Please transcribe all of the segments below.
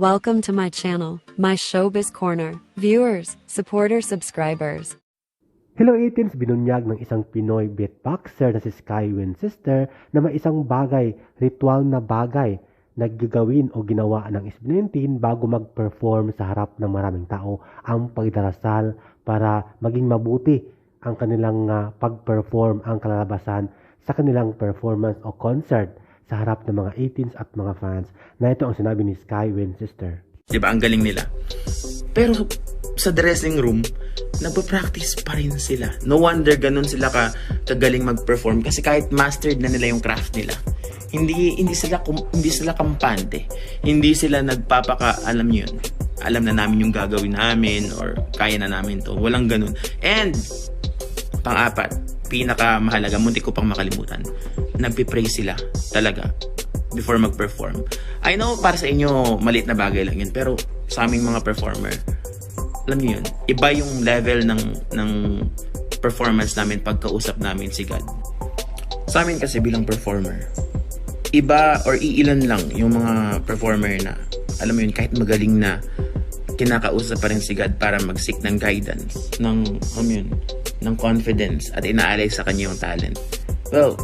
Welcome to my channel, my showbiz corner. Viewers, supporters, subscribers. Hello 18s, binunyag ng isang Pinoy beatboxer na si Sky Winchester na may isang bagay, ritual na bagay na gagawin o ginawa ng SB19 bago mag-perform sa harap ng maraming tao ang pagdarasal para maging mabuti ang kanilang ah, pag-perform, ang kalalabasan sa kanilang performance o concert sa harap ng mga 18s at mga fans na ito ang sinabi ni Sky Winchester. Di ba? Ang galing nila. Pero sa dressing room, nagpa-practice pa rin sila. No wonder ganun sila ka kagaling mag-perform kasi kahit mastered na nila yung craft nila. Hindi hindi sila hindi sila kampante. Hindi sila nagpapaka alam niyo yun. Alam na namin yung gagawin namin or kaya na namin to. Walang ganun. And pang-apat, pinaka-mahalaga, muntik ko pang makalimutan. Nagpi-pray sila talaga before mag-perform. I know para sa inyo maliit na bagay lang yun, pero sa aming mga performer, alam niyo yun, iba yung level ng ng performance namin pagkausap namin si God. Sa amin kasi bilang performer, iba or iilan lang yung mga performer na alam mo yun, kahit magaling na kinakausap pa rin si God para mag-seek ng guidance, ng, mo yun, ng confidence at inaalay sa kanya yung talent. Well,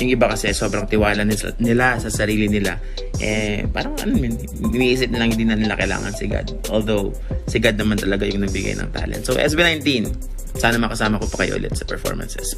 yung iba kasi sobrang tiwala nila, sa sarili nila. Eh, parang ano yun, iniisip na lang hindi na nila kailangan si God. Although, si God naman talaga yung nagbigay ng talent. So, SB19, sana makasama ko pa kayo ulit sa performances.